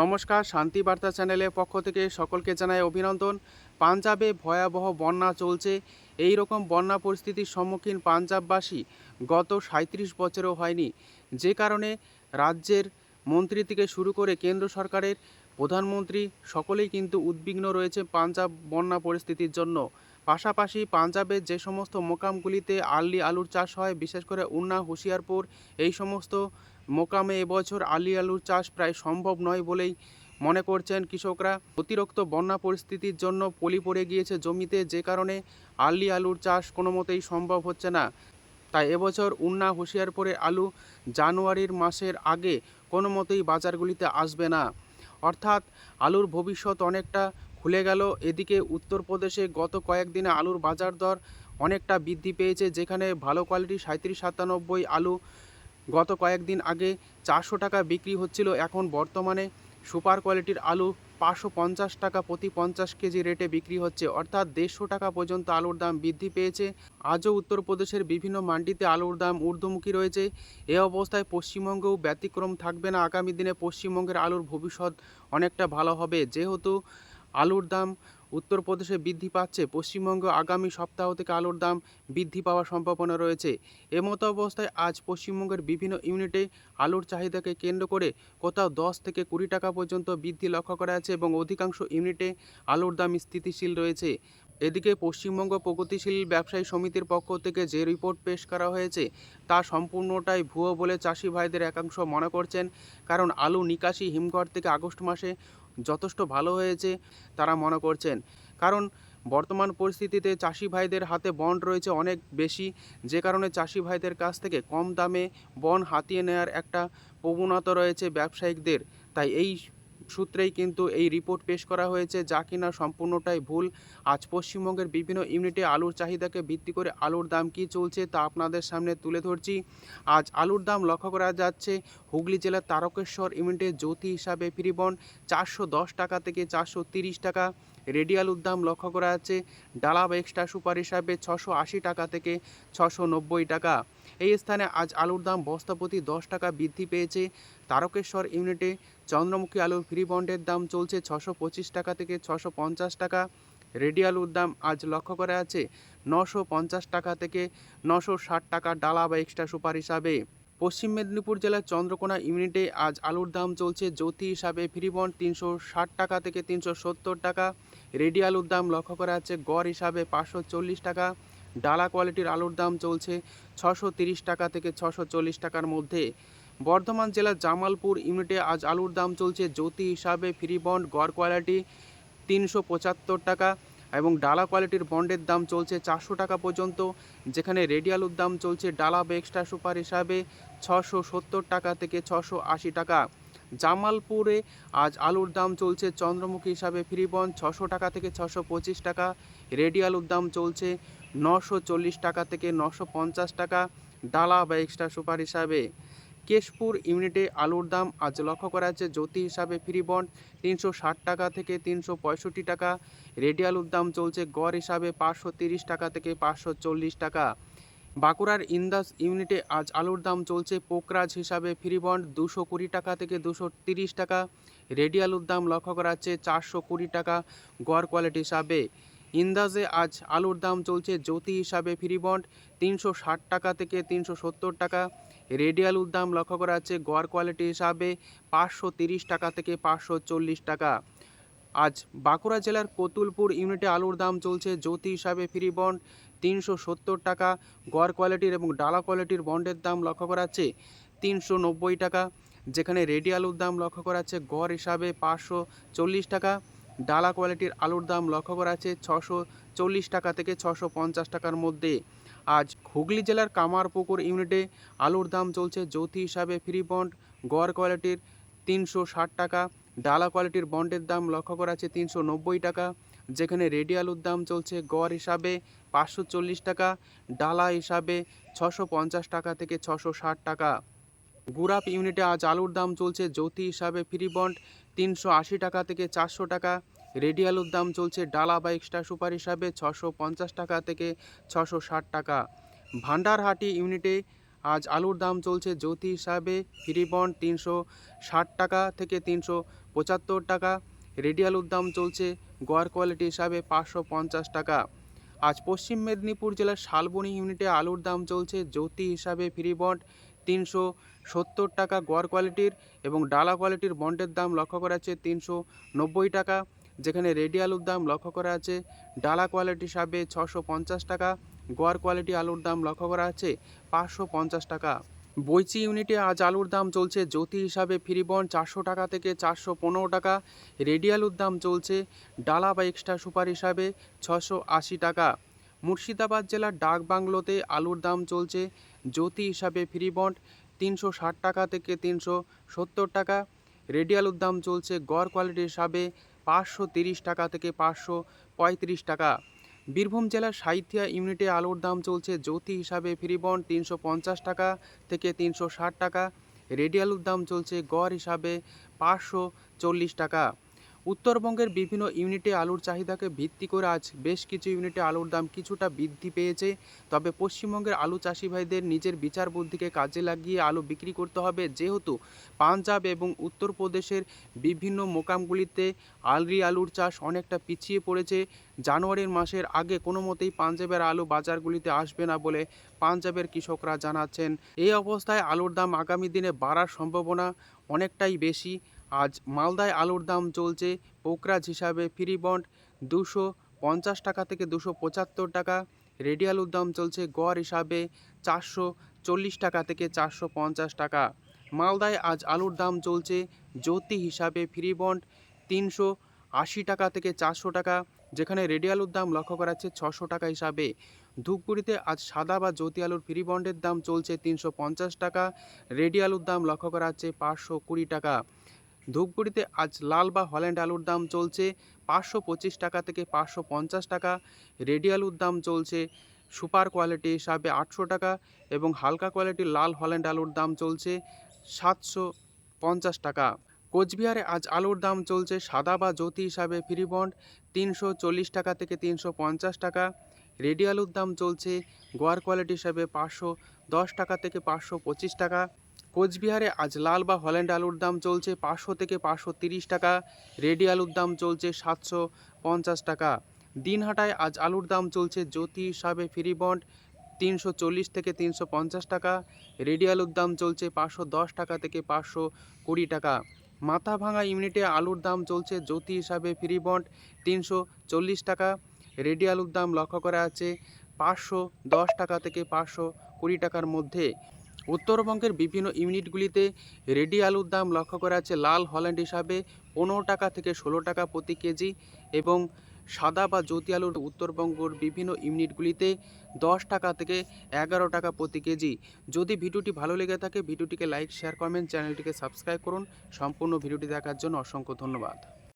নমস্কার, শান্তি বার্তা চ্যানেলের পক্ষ থেকে সকলকে জানাই অভিনন্দন। পাঞ্জাবে ভয়াবহ বন্যা চলছে। এই রকম বন্যা পরিস্থিতির সম্মুখীন পাঞ্জাববাসী গত সাঁত্রিশ বছরও হয়নি। যে কারণে রাজ্যের মন্ত্রী থেকে শুরু করে কেন্দ্র সরকারের প্রধানমন্ত্রী সকলেই কিন্তু উদ্বিগ্ন রয়েছে পাঞ্জাব বন্যা পরিস্থিতির জন্য। পাশাপাশি পাঞ্জাবের যে সমস্ত মোকামগুলিতে আর্লি আলুর চাষ হয়, বিশেষ করে উন্না, হুঁশিয়ারপুর, এই সমস্ত মোকামে এবছর আলি আলুর চাষ প্রায় সম্ভব নয় বলেই মনে করছেন কৃষকরা। অতিরিক্ত বন্যা পরিস্থিতির জন্য পলি পড়ে গিয়েছে জমিতে, যে কারণে আলি আলুর চাষ কোনো মতেই সম্ভব হচ্ছে না। তাই এবছর উন্না হুঁশিয়ারপুরের আলু জানুয়ারির মাসের আগে কোনো মতেই বাজারগুলিতে আসবে না। অর্থাৎ আলুর ভবিষ্যৎ অনেকটা খুলে গেল। এদিকে উত্তরপ্রদেশে গত কয়েকদিনে আলুর বাজার দর অনেকটা বৃদ্ধি পেয়েছে, যেখানে ভালো কোয়ালিটি সাঁত্রিশ সাতানব্বই আলু গত কয়েকদিন আগে চারশো টাকা বিক্রি হচ্ছিল, এখন বর্তমানে সুপার কোয়ালিটির আলু পাঁচশো পঞ্চাশ টাকা প্রতি পঞ্চাশ কেজি রেটে বিক্রি হচ্ছে, অর্থাৎ দেড়শো টাকা পর্যন্ত আলুর দাম বৃদ্ধি পেয়েছে। আজও উত্তরপ্রদেশের বিভিন্ন মান্ডিতে আলুর দাম ঊর্ধ্বমুখী রয়েছে। এ অবস্থায় পশ্চিমবঙ্গেও ব্যতিক্রম থাকবে না। আগামী দিনে পশ্চিমবঙ্গের আলুর ভবিষ্যৎ অনেকটা ভালো হবে। যেহেতু আলুর দাম উত্তরপ্রদেশে বৃদ্ধি পাচ্ছে। পশ্চিমবঙ্গ আগামী সপ্তাহ থেকে আলুর দাম বৃদ্ধি পাওয়ার সম্ভাবনা রয়েছে। এমতো অবস্থায় আজ পশ্চিমবঙ্গের বিভিন্ন ইউনিটে আলুর চাহিদাকে কেন্দ্র করে কোথাও দশ থেকে কুড়ি টাকা পর্যন্ত বৃদ্ধি লক্ষ্য করা আছে এবং অধিকাংশ ইউনিটে আলুর দাম স্থিতিশীল রয়েছে। এদিকে পশ্চিমবঙ্গ প্রগতিশীল ব্যবসায়ী সমিতির পক্ষ থেকে যে রিপোর্ট পেশ করা হয়েছে, তা সম্পূর্ণটাই ভুয়ো বলে চাষি ভাইদের একাংশ মনে করছেন। কারণ আলু নিকাশি হিমঘর থেকে আগস্ট মাসে যথেষ্ট ভালো হয়েছে তারা মনে করছেন। কারণ বর্তমান পরিস্থিতিতে চাষি ভাইদের হাতে বন্ড রয়েছে অনেক বেশি। যে কারণে চাষি ভাইদের কাছ থেকে কম দামে বন হাতিয়ে নেওয়ার একটা প্রবণতা রয়েছে ব্যবসায়িকদের। তাই এই সূত্রেই কিন্তু এই রিপোর্ট পেশ করা হয়েছে, যা কিনা সম্পূর্ণটাই ভুল। আজ পশ্চিমবঙ্গের বিভিন্ন ইউনিটে আলুর চাহিদাকে ভিত্তি করে আলুর দাম কি চলছে তা আপনাদের সামনে তুলে ধরছি। আজ আলুর দাম লক্ষ্য করা যাচ্ছে, হুগলি জেলার তারকেশ্বর ইউনিটে জ্যোতি হিসাবে ফ্রিবন, চারশো টাকা থেকে চারশো টাকা। রেডি আলুর দাম লক্ষ্য করা যাচ্ছে। ডালা বা এক্সট্রা সুপার হিসাবে ছশো আশি টাকা থেকে ছশো নব্বই টাকা। এই স্থানে আজ আলুর দাম বস্তাপ্রতি দশ টাকা বৃদ্ধি পেয়েছে। তারকেশ্বর ইউনিটে চন্দ্রমুখী আলুর ফ্রি বন্ডের দাম চলছে ছশো পঁচিশ টাকা থেকে ছশো পঞ্চাশ টাকা। রেডি আলুর দাম আজ লক্ষ্য করা আছে নশো পঞ্চাশ টাকা থেকে নশো ষাট টাকা ডালা বা এক্সট্রা সুপার হিসাবে। পশ্চিম মেদিনীপুর জেলার চন্দ্রকোনা ইউনিটে আজ আলুর দাম চলছে জ্যোতি হিসাবে ফ্রিবন তিনশো ষাট টাকা থেকে তিনশো সত্তর টাকা। রেডি আলুর দাম লক্ষ্য করা যাচ্ছে, গড় হিসাবে পাঁচশো চল্লিশ টাকা, ডালা কোয়ালিটির আলুর দাম চলছে ছশো তিরিশ টাকা থেকে ছশো চল্লিশ টাকার মধ্যে। বর্ধমান জেলার জামালপুর ইউনিটে আজ আলুর দাম চলছে জ্যোতি হিসাবে ফ্রি বন্ড, গড় কোয়ালিটি তিনশো পঁচাত্তর টাকা এবং ডালা কোয়ালিটির বন্ডের দাম চলছে চারশো টাকা পর্যন্ত, যেখানে রেডি আলুর দাম চলছে ডালা বা এক্সট্রা সুপার হিসাবে ছশো সত্তর টাকা থেকে ছশো আশি টাকা। জামালপুরে আজ আলুর দাম চলছে চন্দ্রমুখী হিসাবে ফ্রি বন্ড ছশো টাকা থেকে ছশো পঁচিশ টাকা, রেডি আলুর দাম চলছে নশো চল্লিশ টাকা থেকে নশো পঞ্চাশ টাকা, ডালা বা এক্সট্রা সুপার হিসাবে। কেশপুর ইউনিটে আলুর দাম আজ লক্ষ্য করা যাচ্ছে জ্যোতি হিসাবে ফ্রি বন্ড তিনশো ষাট টাকা থেকে তিনশো পঁয়ষট্টি টাকা, রেডি আলুর দাম চলছে গড় হিসাবে পাঁচশো তিরিশ টাকা থেকে পাঁচশো চল্লিশ টাকা। বাঁকুড়ার ইন্দাস ইউনিটে আজ আলুর দাম চলছে পোকরাজ হিসাবে ফ্রি বন্ড দুশো কুড়ি টাকা থেকে দুশো তিরিশ টাকা। রেডি আলুর দাম লক্ষ্য করা যাচ্ছে চারশো কুড়ি টাকা গড় কোয়ালিটি হিসাবে। ইন্দাজে আজ আলুর দাম চলছে জ্যোতি হিসাবে ফ্রি বন্ড তিনশো ষাট টাকা থেকে তিনশো সত্তর টাকা। রেডি আলুর দাম লক্ষ্য করা যাচ্ছে গড় কোয়ালিটি হিসাবে পাঁচশো তিরিশ টাকা থেকে পাঁচশো চল্লিশ টাকা। আজ বাঁকুড়া জেলার কতুলপুর ইউনিটে আলুর দাম চলছে জ্যোতি হিসাবে ফ্রি বন্ড তিনশো সত্তর টাকা, গড় কোয়ালিটির এবং ডালা কোয়ালিটির বন্ডের দাম লক্ষ্য করা যাচ্ছে তিনশো নব্বই টাকা, যেখানে রেডি আলুর দাম লক্ষ্য করা যাচ্ছে গড় হিসাবে পাঁচশো চল্লিশ টাকা, ডালা কোয়ালিটির আলুর দাম লক্ষ্য করা আছে ছশো চল্লিশ টাকা থেকে ছশো পঞ্চাশ টাকার মধ্যে। আজ হুগলি জেলার কামারপুকুর ইউনিটে আলুর দাম চলছে জ্যোতি হিসাবে ফ্রি বন্ড, গড় কোয়ালিটির তিনশো ষাট টাকা, ডালা কোয়ালিটির বন্ডের দাম লক্ষ্য করা আছে তিনশো নব্বই টাকা, যেখানে রেডি আলুর দাম চলছে গড় হিসাবে পাঁচশো চল্লিশ টাকা, ডালা হিসাবে ছশো পঞ্চাশ টাকা থেকে ছশো ষাট টাকা। গুরাপ ইউনিটে আজ আলুর দাম চলছে জ্যোতি হিসাবে ফ্রি বন্ড তিনশো আশি টাকা থেকে চারশো টাকা। রেডি আলুর দাম চলছে ডালা বা এক্সট্রা সুপার হিসাবে ছশো পঞ্চাশ টাকা থেকে ছশো ষাট টাকা। ভান্ডারহাটি ইউনিটে আজ আলুর দাম চলছে জ্যোতি হিসাবে ফ্রি বন্ড তিনশো ষাট টাকা থেকে তিনশো পঁচাত্তর টাকা। রেডি আলুর দাম চলছে গড় কোয়ালিটি হিসাবে পাঁচশো পঞ্চাশ টাকা। আজ পশ্চিম মেদিনীপুর জেলার শালবনী ইউনিটে আলুর দাম চলছে জ্যোতি হিসাবে ফ্রি বন্ড। তিনশো সত্তর টাকা গড় কোয়ালিটির এবং ডালা কোয়ালিটির বন্ডের দাম লক্ষ্য করা আছে তিনশো নব্বই টাকা। যেখানে রেডি আলুর দাম লক্ষ্য করা আছে ডালা কোয়ালিটি হিসাবে ছশো পঞ্চাশ টাকা, গড় কোয়ালিটি আলুর দাম লক্ষ্য করা আছে পাঁচশো পঞ্চাশ টাকা। বইচি ইউনিটে আজ আলুর দাম চলছে, জ্যোতি হিসাবে ফ্রিবন চারশো টাকা থেকে চারশো পনেরো টাকা রেডি আলুর দাম চলছে ডালা বা এক্সট্রা সুপার হিসাবে ছশো আশি টাকা। মুর্শিদাবাদ জেলার ডাক বাংলোতে আলুর দাম চলছে, জ্যোতি হিসাবে ফ্রিবন্ড তিনশো ষাট টাকা থেকে তিনশো সত্তর টাকা রেডি আলুর দাম চলছে গড় কোয়ালিটি হিসাবে পাঁচশো তিরিশ টাকা থেকে পাঁচশো পঁয়ত্রিশ টাকা। বীরভূম জেলার সাহিত্যা ইউনিটে আলুর দাম চলছে জ্যোতি হিসাবে ফ্রিবন তিনশো পঞ্চাশ টাকা থেকে তিনশো ষাট টাকা। রেডি আলুর দাম চলছে গড় হিসাবে পাঁচশো চল্লিশ টাকা। উত্তরবঙ্গের বিভিন্ন ইউনিটে আলুর চাহিদাকে ভিত্তি করে আজ বেশ কিছু ইউনিটে আলুর দাম কিছুটা বৃদ্ধি পেয়েছে। তবে পশ্চিমবঙ্গের আলু চাষি ভাইদের নিজের বিচার বুদ্ধিকে কাজে লাগিয়ে আলু বিক্রি করতে হবে যেহেতু পাঞ্জাব এবং উত্তরপ্রদেশের বিভিন্ন মোকামগুলিতে আলরি আলুর চাষ অনেকটা পিছিয়ে পড়েছে। জানুয়ারির মাসের আগে কোনো মতেই পাঞ্জাবের আলু বাজারগুলিতে আসবে না বলে পাঞ্জাবের কৃষকরা জানাচ্ছেন। এই অবস্থায় আলুর দাম আগামী দিনে বাড়ার সম্ভাবনা অনেকটাই বেশি। আজ মালদায় আলুর দাম চলছে পোকরাজ হিসাবে ফ্রি বন্ড দুশো পঞ্চাশ টাকা থেকে দুশো পঁচাত্তর টাকা। রেডি আলুর দাম চলছে গড় হিসাবে চারশো চল্লিশ টাকা থেকে চারশো পঞ্চাশ টাকা। মালদায় আজ আলুর দাম চলছে জ্যোতি হিসাবে ফ্রি বন্ড তিনশো আশি টাকা থেকে চারশো টাকা, যেখানে রেডি আলুর দাম লক্ষ্য করা যাচ্ছে ছশো টাকা হিসাবে। ধূপগুড়িতে আজ সাদা বা জ্যোতি আলুর ফ্রি বন্ডের দাম চলছে তিনশো পঞ্চাশ টাকা, রেডি আলুর দাম লক্ষ্য করা যাচ্ছে পাঁচশো কুড়ি টাকা। ধূপগুড়িতে আজ লাল বা হল্যান্ড আলুর দাম চলছে পাঁচশো পঁচিশ টাকা থেকে পাঁচশো পঞ্চাশ টাকা। রেডি আলুর দাম চলছে সুপার কোয়ালিটি হিসাবে আটশো টাকা এবং হালকা কোয়ালিটির লাল হল্যান্ড আলুর দাম চলছে সাতশো পঞ্চাশ টাকা। কোচবিহারে আজ আলুর দাম চলছে সাদা বা জ্যোতি হিসাবে ফ্রি বন্ড তিনশো চল্লিশ টাকা থেকে তিনশো পঞ্চাশ টাকা। রেডি আলুর দাম চলছে গোয়ার কোয়ালিটি হিসাবে পাঁচশো দশ টাকা থেকে পাঁচশো পঁচিশ টাকা। কোচবিহারে আজ লাল বা হল্যান্ড আলুর দাম চলছে পাঁচশো থেকে পাঁচশো তিরিশ টাকা, রেডি আলুর দাম চলছে সাতশো পঞ্চাশ টাকা। দিনহাটায় আজ আলুর দাম চলছে জ্যোতি হিসাবে ফ্রিবন্ড তিনশো চল্লিশ থেকে তিনশো পঞ্চাশ টাকা, রেডি আলুর দাম চলছে পাঁচশো দশ টাকা থেকে পাঁচশো কুড়ি টাকা। মাথা ভাঙা ইউনিটে আলুর দাম চলছে জ্যোতি হিসাবে ফ্রিবন্ড তিনশো চল্লিশ টাকা, রেডি আলুর দাম লক্ষ্য করা আছে পাঁচশো দশ টাকা থেকে পাঁচশো কুড়ি টাকার মধ্যে। উত্তরবঙ্গের বিভিন্ন ইউনিটগুলিতে রেডি আলুর দাম লক্ষ্য করা আছে লাল হল্যান্ড হিসাবে পনেরো টাকা থেকে ষোলো টাকা প্রতি কেজি এবং সাদা বা জ্যোতি আলুর উত্তরবঙ্গর বিভিন্ন ইউনিটগুলিতে দশ টাকা থেকে এগারো টাকা প্রতি কেজি। যদি ভিডিওটি ভালো লেগে থাকে, ভিডিওটিকে লাইক, শেয়ার, কমেন্ট, চ্যানেলটিকে সাবস্ক্রাইব করুন। সম্পূর্ণ ভিডিওটি দেখার জন্য অসংখ্য ধন্যবাদ।